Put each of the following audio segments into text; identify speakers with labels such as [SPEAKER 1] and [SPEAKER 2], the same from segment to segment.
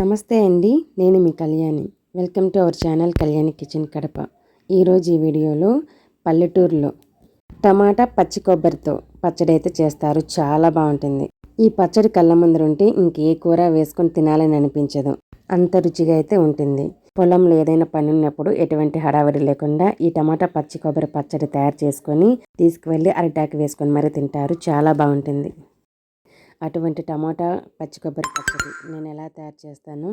[SPEAKER 1] నమస్తే అండి నేను మీ Kalyani. Welcome to our channel Kalyani kitchen Kadapa. ఈరోజు ఈ వీడియోలో పల్లెటూరులో టమాటా పచ్చి కొబ్బరితో పచ్చడి అయితే చేస్తారు. చాలా బాగుంటుంది. ఈ పచ్చడి కళ్ళ ముందర ఉంటే ఇంకే కూర వేసుకొని తినాలని అనిపించదు. అంత రుచిగా అయితే ఉంటుంది. పొలంలో ఏదైనా పని ఉన్నప్పుడు ఎటువంటి హడావిడి లేకుండా ఈ టమాటా పచ్చి కొబ్బరి పచ్చడి తయారు చేసుకొని తీసుకువెళ్ళి అరిటాకు వేసుకొని మరీ తింటారు. చాలా బాగుంటుంది. అటువంటి టమాటా పచ్చి కొబ్బరి పచ్చడి నేను ఎలా తయారు చేస్తానో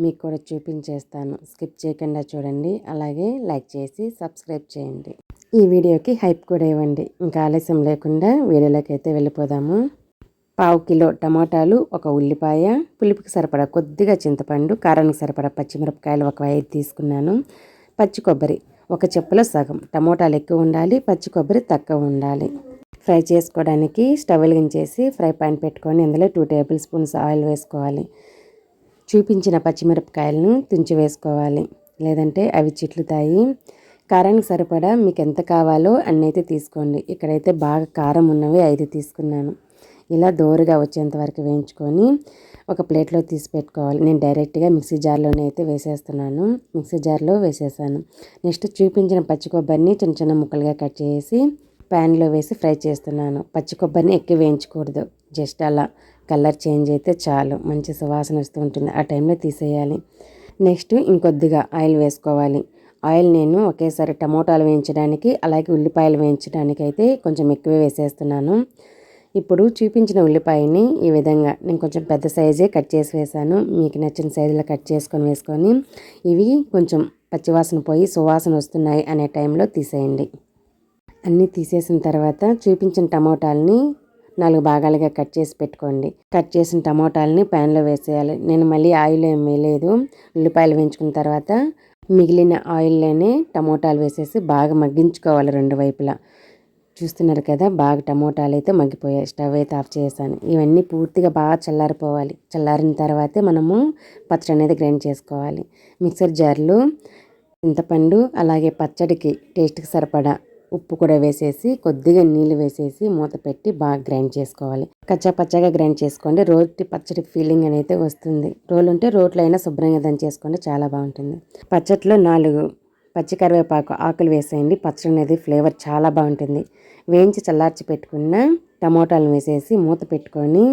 [SPEAKER 1] మీకు కూడా చూపించేస్తాను. స్కిప్ చేయకుండా చూడండి. అలాగే లైక్ చేసి సబ్స్క్రైబ్ చేయండి. ఈ వీడియోకి హైప్ కూడా ఇవ్వండి. ఇంకా ఆలస్యం లేకుండా వీడియోలోకి అయితే వెళ్ళిపోదాము. పావు కిలో టమాటాలు ఒక ఉల్లిపాయ పులుపుకి సరిపడా కొద్దిగా చింతపండు కారానికి సరిపడా పచ్చిమిరపకాయలు ఒక ఐదు తీసుకున్నాను. పచ్చి కొబ్బరి ఒక చెప్పులో సగం. టమోటాలు ఎక్కువ ఉండాలి పచ్చి కొబ్బరి తక్కువ ఉండాలి. ఫ్రై చేసుకోవడానికి స్టవ్ వెలిగించేసి ఫ్రై పాన్ పెట్టుకొని అందులో టూ టేబుల్ స్పూన్స్ ఆయిల్ వేసుకోవాలి. చూపించిన పచ్చిమిరపకాయలను తుంచి వేసుకోవాలి. లేదంటే అవి చిట్లుతాయి. కారానికి సరిపడా మీకు ఎంత కావాలో అన్నీ అయితే తీసుకోండి. ఇక్కడైతే బాగా కారం ఉన్నవి ఐదు తీసుకున్నాను. ఇలా దోరగా వచ్చేంత వరకు వేయించుకొని ఒక ప్లేట్లో తీసి పెట్టుకోవాలి. నేను డైరెక్ట్గా మిక్సీ జార్లోనే అయితే వేసేస్తున్నాను. మిక్సీ జార్లో వేసేసాను. నెక్స్ట్ చూపించిన పచ్చి కొబ్బరిని చిన్న చిన్న ముక్కలుగా కట్ చేసి ప్యాన్లో వేసి ఫ్రై చేస్తున్నాను. పచ్చి కొబ్బరిని ఎక్కువ వేయించకూడదు. జస్ట్ అలా కలర్ చేంజ్ అయితే చాలు. మంచి సువాసన వస్తూ ఉంటుంది. ఆ టైంలో తీసేయాలి. నెక్స్ట్ ఇంకొద్దిగా ఆయిల్ వేసుకోవాలి. ఆయిల్ నేను ఒకేసారి టమోటాలు వేయించడానికి అలాగే ఉల్లిపాయలు వేయించడానికి అయితే కొంచెం ఎక్కువ వేసేస్తున్నాను. ఇప్పుడు చూపించిన ఉల్లిపాయని ఈ విధంగా నేను కొంచెం పెద్ద సైజే కట్ చేసి వేసాను మీకు నచ్చిన సైజులో కట్ చేసుకొని వేసుకొని ఇవి కొంచెం పచ్చివాసన పోయి సువాసన వస్తున్నాయి అనే టైంలో తీసేయండి. అన్నీ తీసేసిన తర్వాత చూపించిన టమోటాలని నాలుగు భాగాలుగా కట్ చేసి పెట్టుకోండి. కట్ చేసిన టమోటాలని ప్యాన్లో వేసేయాలి. నేను మళ్ళీ ఆయిల్ ఏం వేయలేదు. ఉల్లిపాయలు వేయించుకున్న తర్వాత మిగిలిన ఆయిల్లోనే టమోటాలు వేసేసి బాగా మగ్గించుకోవాలి రెండు వైపులా. చూస్తున్నారు కదా బాగా టమోటాలు అయితే మగ్గిపోయాయి. స్టవ్ అయితే ఆఫ్ చేశాను. ఇవన్నీ పూర్తిగా బాగా చల్లారిపోవాలి. చల్లారిన తర్వాతే మనము పచ్చడి అనేది గ్రైండ్ చేసుకోవాలి. మిక్సర్ జార్లు చింతపండు అలాగే పచ్చడికి టేస్ట్కి సరిపడా ఉప్పు కూడా వేసేసి కొద్దిగా నీళ్ళు వేసేసి మూత పెట్టి బాగా గ్రైండ్ చేసుకోవాలి. కచ్చా పచ్చగా గ్రైండ్ చేసుకోండి. రోటి పచ్చడి ఫీలింగ్ అనేది వస్తుంది. రోలు ఉంటే రోట్లో అయినా శుభ్రంగా దాన్ని చేసుకోండి. చాలా బాగుంటుంది. పచ్చట్లో నాలుగు పచ్చి కరివేపాకు ఆకులు వేసేయండి. పచ్చడి అనేది ఫ్లేవర్ చాలా బాగుంటుంది. వేయించి చల్లార్చి పెట్టుకున్న టమోటాలు వేసేసి మూత పెట్టుకొని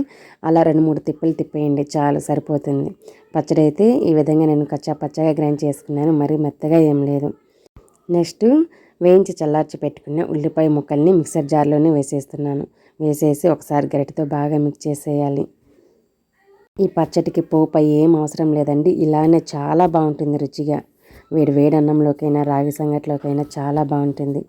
[SPEAKER 1] అలా రెండు మూడు తిప్పులు తిప్పేయండి. చాలు సరిపోతుంది. పచ్చడి అయితే ఈ విధంగా నేను కచ్చా పచ్చగా గ్రైండ్ చేసుకున్నాను. మరీ మెత్తగా ఏం లేదు. నెక్స్ట్ వేయించి చల్లార్చి పెట్టుకున్న ఉల్లిపాయ ముక్కల్ని మిక్సర్ జార్లోనే వేసేస్తున్నాను. వేసేసి ఒకసారి గరిటతో బాగా మిక్స్ చేసేయాలి. ఈ పచ్చడికి పోపు ఏం అవసరం లేదండి. ఇలానే చాలా బాగుంటుంది రుచిగా. వేడి వేడి అన్నంలోకైనా రాగి సంగట్లోకైనా చాలా బాగుంటుంది.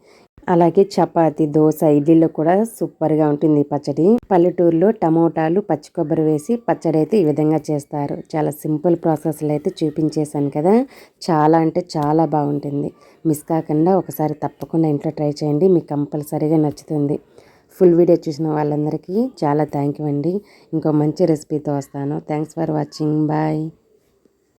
[SPEAKER 1] అలాగే చపాతి దోశ ఇడ్లీలో కూడా సూపర్గా ఉంటుంది పచ్చడి. పల్లెటూరులో టమోటాలు పచ్చి కొబ్బరి వేసి పచ్చడి అయితే ఈ విధంగా చేస్తారు. చాలా సింపుల్ ప్రాసెస్లో అయితే చూపించేశాను కదా. చాలా అంటే చాలా బాగుంటుంది. మిస్ కాకుండా ఒకసారి తప్పకుండా ఇంట్లో ట్రై చేయండి. మీకు కంపల్సరీగా నచ్చుతుంది. ఫుల్ వీడియో చూసిన వాళ్ళందరికీ చాలా థ్యాంక్ యూ అండి. ఇంకో మంచి రెసిపీతో వస్తాను. Thanks for watching. బాయ్.